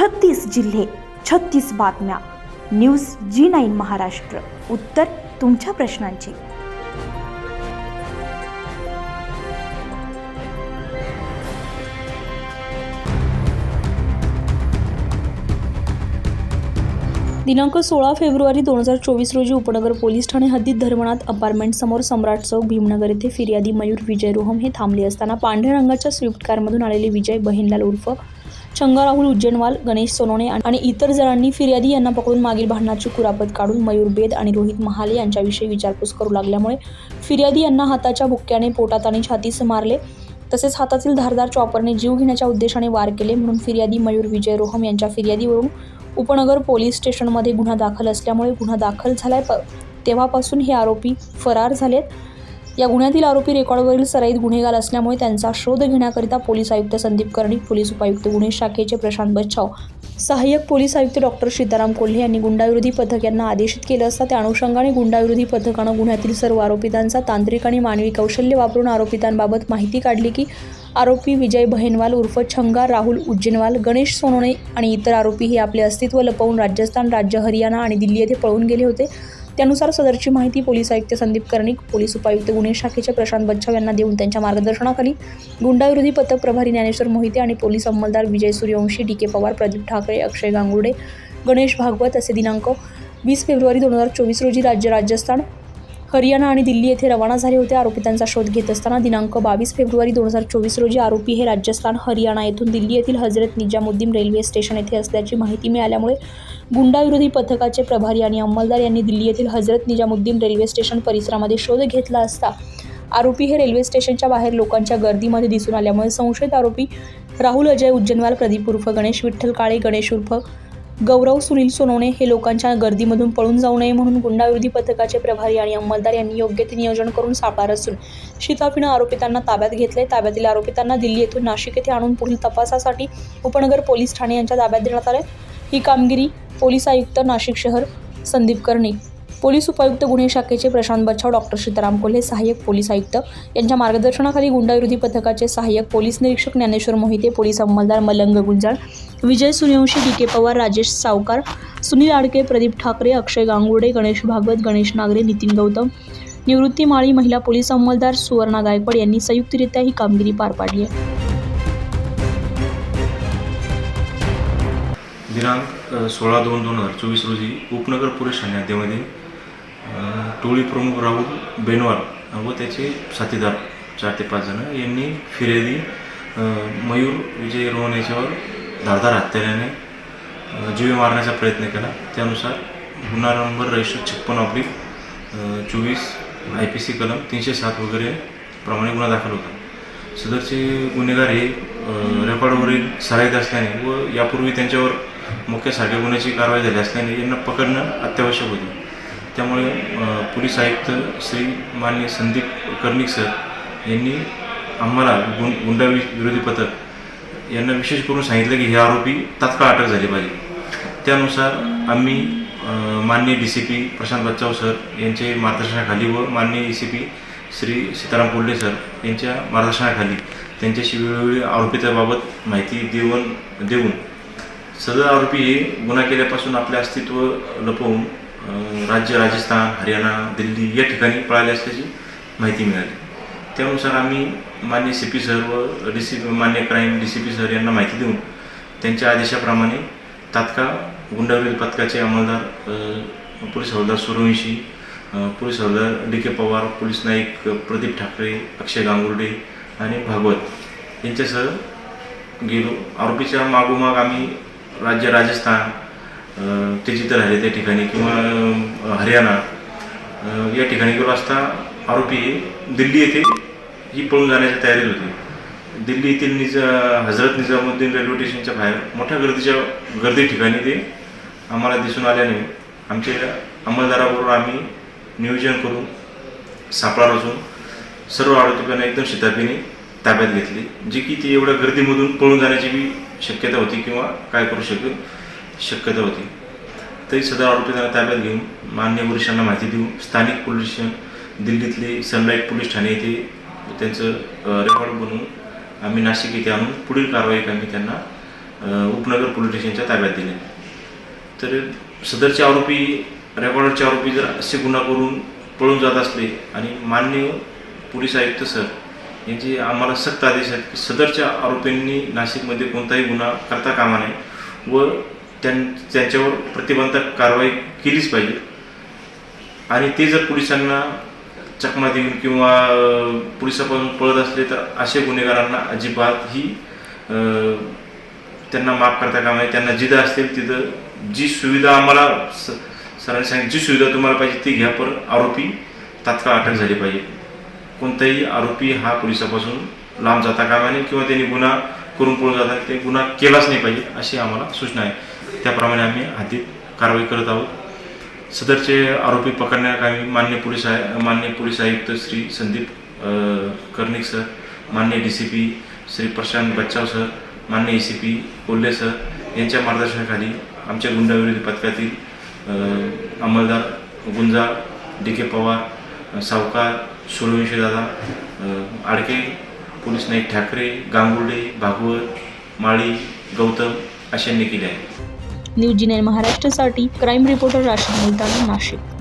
छत्तीस जिल्हे छत्तीस बातम्या. News G nine Maharashtra. उत्तर तुमच्या प्रश्नांची. दिनांक सोळा फेब्रुवारी दोन हजार चोवीस रोजी उपनगर पोलीस ठाणे हद्दीत धर्मनाथ अपार्टमेंट समोर सम्राट चौक भीमनगर येथे फिर्यादी मयूर विजय रोहम हे थांबले असताना पांढऱ्या रंगाच्या स्विफ्ट कारमधून आलेले विजय बहिनलाल उर्फ चंगा राहुल उज्जैनवाल गणेश सोनवणे आणि इतर जणांनी फिर्यादी यांना पकडून मागील भांडणाची कुरापत काढून मयूर बेद आणि रोहित महाले यांच्याविषयी विचारपूस करू लागल्यामुळे फिर्यादी यांना हाताच्या बुक्क्याने पोटात आणि छातीस मारले. तसेच हातातील धारदार चॉपरने जीव घेण्याच्या उद्देशाने वार केले म्हणून फिर्यादी मयूर विजय रोहम यांच्या फिर्यादीवरून उपनगर पोलीस स्टेशनमध्ये गुन्हा दाखल असल्यामुळे गुन्हा दाखल झालाय. प तेव्हापासून हे आरोपी फरार झालेत. या गुन्ह्यातील आरोपी रेकॉर्डवरील सराईत गुन्हेगार असल्यामुळे त्यांचा शोध घेण्याकरिता पोलीस आयुक्त संदीप कर्णिक पोलीस उपायुक्त गुन्हे शाखेचे प्रशांत बच्छाव सहाय्यक पोलीस आयुक्त डॉक्टर सीताराम कोल्हे यांनी गुंडाविरोधी पथक यांना आदेशित केलं असता त्या अनुषंगाने गुंडाविरोधी पथकानं गुन्ह्यातील सर्व आरोपितांचा तांत्रिक आणि मानवी कौशल्य वापरून आरोपितांबाबत माहिती काढली की आरोपी विजय बहेनवाल उर्फ छंगा राहुल उज्जैनवाल गणेश सोनोने आणि इतर आरोपी हे आपले अस्तित्व लपवून राजस्थान राज्य हरियाणा आणि दिल्ली येथे पळून गेले होते. त्यानुसार सदरची माहिती पोलीस आयुक्त संदीप कर्णिक पोलीस उपायुक्त गुन्हे शाखेचे प्रशांत बच्छाव यांना देऊन त्यांच्या मार्गदर्शनाखाली गुंडाविरोधी पथक प्रभारी ज्ञानेश्वर मोहिते आणि पोलीस अंमलदार विजय सूर्यवंशी डी के पवार प्रदीप ठाकरे अक्षय गांगुर्डे गणेश भागवत असे दिनांक वीस फेब्रुवारी दोन हजार चोवीस रोजी राज्य राजस्थान हरियाणा आणि दिल्ली येथे रवाना झाले होते. आरोपितांचा शोध घेत असताना दिनांक बावीस फेब्रुवारी दोन हजार चोवीस रोजी आरोपी हे राजस्थान हरियाणा येथून दिल्ली येथील हजरत निजामुद्दीन रेल्वे स्टेशन येथे असल्याची माहिती मिळाल्यामुळे गुंडाविरोधी पथकाचे प्रभारी आणि अंमलदार यांनी दिल्ली येथील हजरत निजामुद्दीन रेल्वे स्टेशन परिसरामध्ये शोध घेतला असता. आरोपी हे रेल्वे स्टेशनच्या बाहेर लोकांच्या गर्दीमध्ये दिसून आल्यामुळे संशयित आरोपी राहुल अजय उज्जैनवाल प्रदीप उर्फ गणेश विठ्ठल काळे गणेश उर्फ गौरव सुनील सोनवणे हे लोकांच्या गर्दीमधून पळून जाऊ नये म्हणून गुंडाविरोधी पथकाचे प्रभारी आणि अंमलदार यांनी योग्य ते नियोजन करून सापळा असून शिताफीनं आरोपितांना ताब्यात घेतले ताब्यातील आरोपितांना दिल्ली येथून नाशिक येथे आणून पुढील तपासासाठी उपनगर पोलीस ठाणे यांच्या ताब्यात देण्यात आले ही कामगिरी पोलीस आयुक्त नाशिक शहर संदीप कर्णिक पोलीस उपायुक्त गुन्हे शाखेचे प्रशांत बच्छाव डॉक्टर सीताराम कोल्हे सहाय्यक पोलीस आयुक्त यांच्या मार्गदर्शनाखाली गुंडाविरोधी पथकाचे सहाय्यक पोलीस निरीक्षक ज्ञानेश्वर मोहिते पोलीस अंमलदार मलंग गुंजाळ विजय सूर्यवंशी डी के पवार राजेश सावकार सुनील आडके प्रदीप ठाकरे अक्षय गांगुडे गणेश भागवत गणेश नागरे नितीन गौतम निवृत्ती माळी महिला पोलीस अंमलदार सुवर्णा गायकवाड यांनी संयुक्तरित्या ही कामगिरी पार पाडली आहे. दिनांक सोळा दोन दोन हजार चोवीस रोजी उपनगर पोलीस ठाणे हद्दीमध्ये टोळी प्रमुख राहुल बेनवाल व त्याचे साथीदार चार ते पाच जण. यांनी फिर्यादी मयूर विजय रोहन याच्यावर धारदार हत्याऱ्याने जीवे मारण्याचा प्रयत्न केला. त्यानुसार गुन्हा नंबर रजिस्टर छप्पन ऑब्लिक चोवीस आय पी सी कलम तीनशे सात वगैरे प्रमाणे गुन्हा दाखल होता. सदरचे गुन्हेगार हे रेकॉर्डवरील सराईत असल्याने व यापूर्वी त्यांच्यावर मुख्य सारख्या गुन्ह्याची कारवाई झाली असल्याने यांना पकडणं अत्यावश्यक होते. त्यामुळे पोलीस आयुक्त श्री मान्य संदीप कर्णिक सर यांनी आम्हाला गुं गुंडावि विरोधी पथक यांना विशेष करून सांगितलं की हे आरोपी तात्काळ अटक झाले पाहिजे. त्यानुसार आम्ही मान्य माननीय D C P Prashant Bachhav sir यांचे मार्गदर्शनाखाली व माननीय D C P Shri Sitaram Kolhe sir यांच्या मार्गदर्शनाखाली त्यांच्याशी वेळोवेळी आरोपिताबाबत माहिती देऊन देऊन सदर आरोपी हे गुन्हा केल्यापासून आपले अस्तित्व लपवून राज्य राजस्थान हरियाणा दिल्ली या ठिकाणी पळाले असल्याची माहिती मिळाली. त्यानुसार आम्ही मान्य सी पी सर व डी सी मान्य crime D C P sir यांना माहिती देऊन त्यांच्या आदेशाप्रमाणे तात्काळ गुंडाविरोधी पथकाचे अंमलदार police havaldar Suryavanshi police havaldar D K Pawar police Naik Pradeep Thackeray Akshay Gangurde आणि भागवत यांच्यासह गेलो. आरोपीच्या मागोमाग आम्ही राज्य राजस्थान ते जिथं राहिले त्या ठिकाणी किंवा हरियाणा. या ठिकाणी गेलो असता आरोपी दिल्ली येथे ही पळून जाण्याच्या तयारीत होती. दिल्ली येथील निजा हजरत निजामुद्दीन रेल्वे स्टेशनच्या बाहेर मोठ्या गर्दीच्या गर्दी ठिकाणी ते आम्हाला दिसून आल्याने आमच्या अंमलदाराबरोबर आम्ही नियोजन करून सापळा रचून सर्व आरोपींना एकदम शिताबीने ताब्यात घेतली जी की ती एवढ्या गर्दीमधून पळून जाण्याची बी शक्यता होती किंवा काय करू शकेल शक्यता होती. तरी सदर आरोपींना ताब्यात घेऊन मान्य वरिष्ठांना माहिती देऊन स्थानिक पोलीस स्टेशन दिल्लीतले सनलाईट पोलीस ठाणे येथे त्यांचं रेकॉर्ड बनवून आम्ही नाशिक येथे आणून पुढील कारवाई आम्ही त्यांना उपनगर पोलीस स्टेशनच्या ताब्यात दिले. तर सदरचे आरोपी रेकॉर्डरचे आरोपी जर असे गुन्हा करून पळून जात असले आणि मान्य पोलीस आयुक्त सर यांचे आम्हाला सक्त आदेश आहेत की सदरच्या आरोपींनी नाशिकमध्ये कोणताही गुन्हा करता कामा नये व त्यांच्यावर प्रतिबंधक कारवाई केलीच पाहिजे. आणि ते जर पोलिसांना चकमा देऊन किंवा पोलिसापासून पळत असले तर असे गुन्हेगारांना अजिबात ही त्यांना माफ करता कामा नये. त्यांना जिथं असतील तिथं जी सुविधा आम्हाला स सरांनी सांगितली जी सुविधा तुम्हाला पाहिजे ती घ्या पण आरोपी तात्काळ अटक झाली पाहिजे. कोणताही आरोपी हा पोलिसापासून लांब जाता कामा नये किंवा त्यांनी गुन्हा करून पळून जाता ते गुन्हा केलाच नाही पाहिजे अशी आम्हाला सूचना आहे. त्याप्रमाणे आम्ही हाती कारवाई करत आहोत. सदरचे आरोपी पकडण्याकामी मान्य पोलीस आय मान्य पोलीस आयुक्त श्री संदीप कर्णिक सर मान्य D C P Shri Prashant Bachhav sir मान्य A C P Kolhe sir यांच्या मार्गदर्शनाखाली आमच्या गुंडाविरोधी पथकातील अंमलदार गुंजा डी के पवार सावकार सूर्यवंशी दादा आडके पोलीस नाईक ठाकरे गांगुर्डे भागवत माळी गौतम अशांनी केले आहे. न्यूज महाराष्ट्रासाठी क्राईम रिपोर्टर राशीद मुलतानी नाशिक.